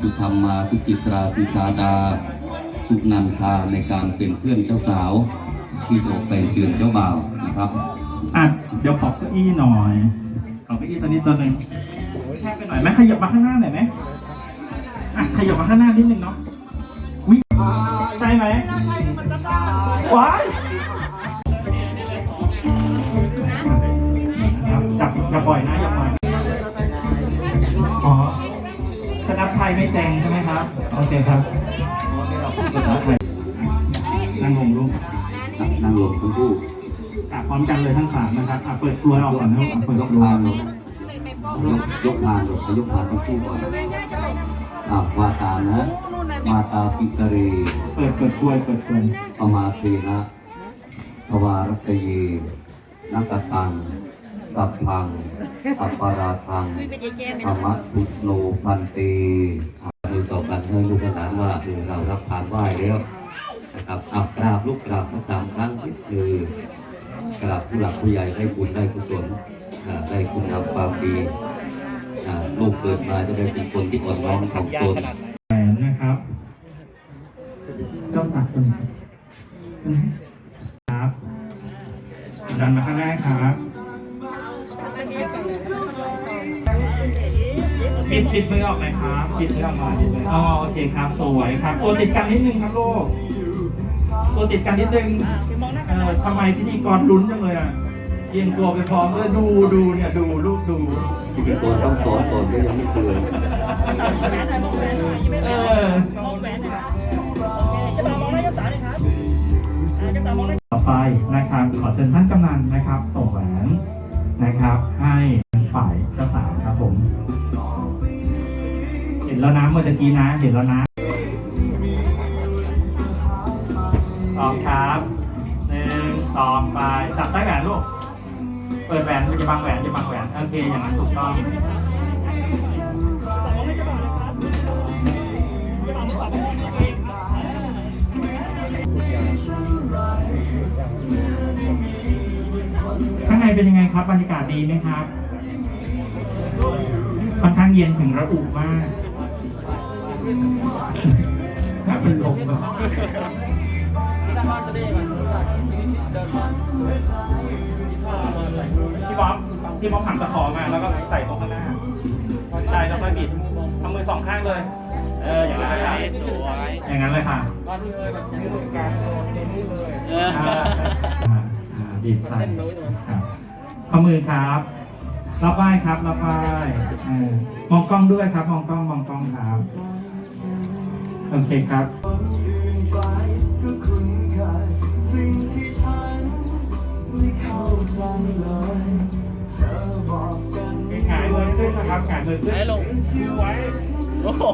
สุธรรมมาสุจิตราสุชาดา สุนันทาในการเป็นเพื่อนเจ้าสาว ที่จะออกไปเชิญเจ้าบ่าวนะครับอะเดี๋ยวขอเก้าอี้หน่อยขอเก้าอี้ตัวนี้ตัวหนึ่งแค่ไปหน่อยไหมขยับมาข้างหน้าหน่อยไหมอะขยับมาข้างหน้านิดนึงเนาะวิใช่ไหมว้าย ยไม่แจงใช่ไหมครับ โอเคครับภาษาไทยนั่งลงลูกนั่งลงทั้งคู่อะพร้อมกันเลยทั้งสามนะครับอะเปิดกลวยออกก่อนนะครับอะเปิดยกกลวพายนลงยกยกพานลงยกพานทั้งคู่ก่อนอ่าวาตานะมาตาปิตเรเปิดเปิดกลวยเปิดกลวยปมาเทนะทวารตเยนักตัง สัพพังอัปปาราทังไม่เป็นเจ๊ไม่ธรต้อรมะทุโนพันเตมือต่อกันให้ลูกหลานว่าเออเรารับทานไหว้แล้วนะครับอับกราบลูกกราบสักสามครั้งคือกราบผู้หลักผู้ใหญ่ได้บุญได้กุศลได้คุณงามความดีลูกเกิดมาจะได้เป็นคนที่อ่อนน้อมถ่อมตนแหวนนะครับ เจ้าสักตัวนี้ครับดันมาข้างหน้าครับ ปิดปิดมือออกหน่อยครับปิดมือออกหน่อยปิดมืออ๋อโอเคครับสวยครับตัวติดกันนิดนึงครับลูกตัวติดกันนิดนึงเออทำไมพิธีกรลุ้นจังเลยอะเอียงตัวไปพร้อมเลยดูดูเนี่ยดูลูกดูที่เป็นตัวต้องสอนก่อนก็ยังไม่เคยเออต่อไปนะครับขอเชิญท่านกำนันนะครับส่งแหวน นะครับ ให้ฝ่ายเจ้าสาวครับผม เห็นแล้วนะเมื่อกี้นะ เห็นแล้วนะตอบครับหนึ่งสองไปจับใต้แหวนลูก เปิดแหวนมันจะบังแหวนจะบังแหวน โอเค อย่างนั้นถูกต้อง เป็นยังไงครับบรรยากาศดีไหมครับค่อนข้างเย็นถึงระอุมากครับเป็นลมอะพี่บ๊อบพี่บ๊อบหันตะขอมาแล้วก็ใส่ตรงข้างหน้าได้แล้วค่อยบิดเอามือสองข้างเลย เอออย่างนั้นเลยค่ะอย่างนั้นเลยค่ะอ่าอ่าอ่า ดีดใส่ครับข้อมือครับรับไหว้ครับรับไหว้เออมองกล้องด้วยครับ มองกล้องมองกล้องครับโอเคครับสิ่งที่ฉันไม่เข้าใจเลยเธอบอกกันหงายมือขึ้นนะครับหงายมือขึ้นลงไว้ โอ้โห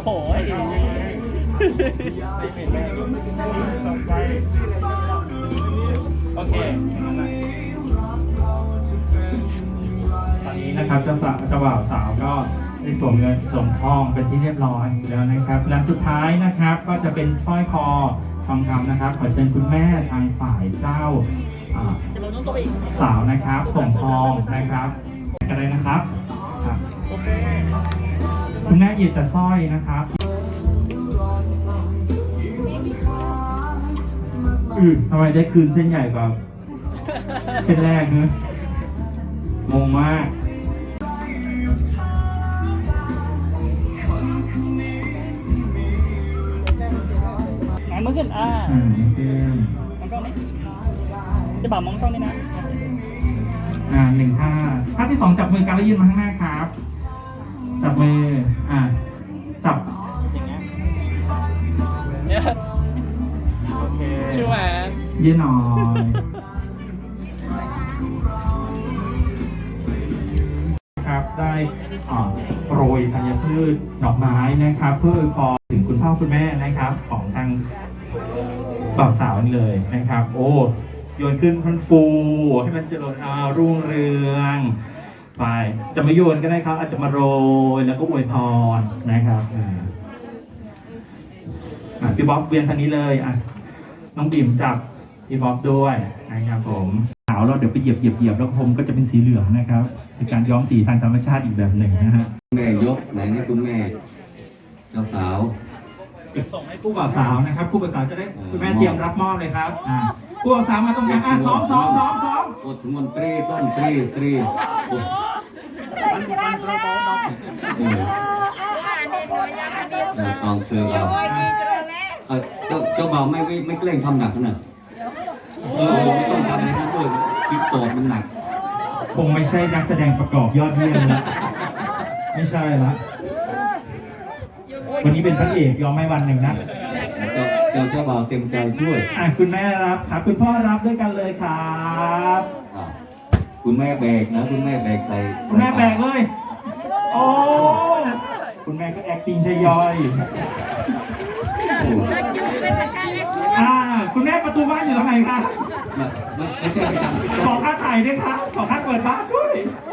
ต่อไปโอเค นะครับเจ้าสาวเจ้าบ่าวสาวก็ได้สวมเงินสวมทองเป็นที่เรียบร้อยแล้วนะครับ และสุดท้ายนะครับก็จะเป็นสร้อยคอทองคำนะครับขอเชิญคุณแม่ทางฝ่ายเจ้าอ่าสาวนะครับส่งทองนะครับกันเลยนะครับครับคุณแม่หยิบแต่สร้อยนะครับอือทำไมได้คืนเส้นใหญ่กว่าเส้นแรกเนอะงงมาก หนมือขึ้น อ่าอ่าโอเคมองกล้องนี้จะบ่าวมองกล้องนี้นะอ่าหนึ่งท่าท่าที่สองจับมือกันแล้วยืนมาข้างหน้าครับ จับมือ อ่า จับอย่างเงี้ยเนี่ยโอเค ชื่อแหวนยืนหน่อย ครับได้อ่าโปรยธัญพืชดอกไม้นะครับ เพื่ออวยพรถึงคุณพ่อคุณแม่นะครับ ของทาง บ่าวสาวนี่เลยนะครับ โอ้โยนขึ้นพันฟู ให้มันเจริญอารุ่งเรืองไปจะไม่โยนก็ได้ครับ อาจจะมาโรยแล้วก็อวยพรนะครับอ่าพี่บ๊อบเวียนทางนี้เลยอะน้องบิ่มจับพี่บ๊อบด้วยนะครับผมขาวเราเดี๋ยวไปเหยียบเหยียบเหยียบแล้วผมก็จะเป็นสีเหลืองนะครับเป็นการย้อมสีทางธรรมชาติอีกแบบหนึ่งนะฮะแม่ยกไหนนี่คุณแม่เจ้าสาว ส่งให้คู่บ่าวสาวนะครับ คู่บ่าวสาวจะได้เออคุณแม่เตรียมรับมอบเลยครับอ่าคู่บ่าวสาวมาตรงกลางอะซ้อมซ้อมซ้อมซ้อมอดถึงมันตรีส้นตรีตรีโอ้เออเออตองเตือเอาเออเจ้าเจ้าบ่าวไม่ไม่ไม่เกรงทำหนักขนาดเออไม่ต้องทำนะครับเออคิดสอบมันหนัก คงไม่ใช่นักแสดงประกอบยอดเยี่ยมละไม่ใช่ละ วันนี้เป็นพระเอกยอมไม่วันหนึ่งนะเจ้าเจ้าเจ้าบ่าวเต็มใจช่วยอะคุณแม่รับครับคุณพ่อรับด้วยกันเลยครับอะคุณแม่แบกนะ คุณแม่แบกใส่คุณแม่แบกเลย โอ้คุณแม่ก็ acting ใช่ย่อยโอ้อ่าคุณแม่ประตูบ้านอยู่ตรงไหนคะ ไม่ไม่ไม่ใช่ไปทำขอค่าถ่ายด้วยครับขอค่าเปิดบ้านด้วยเ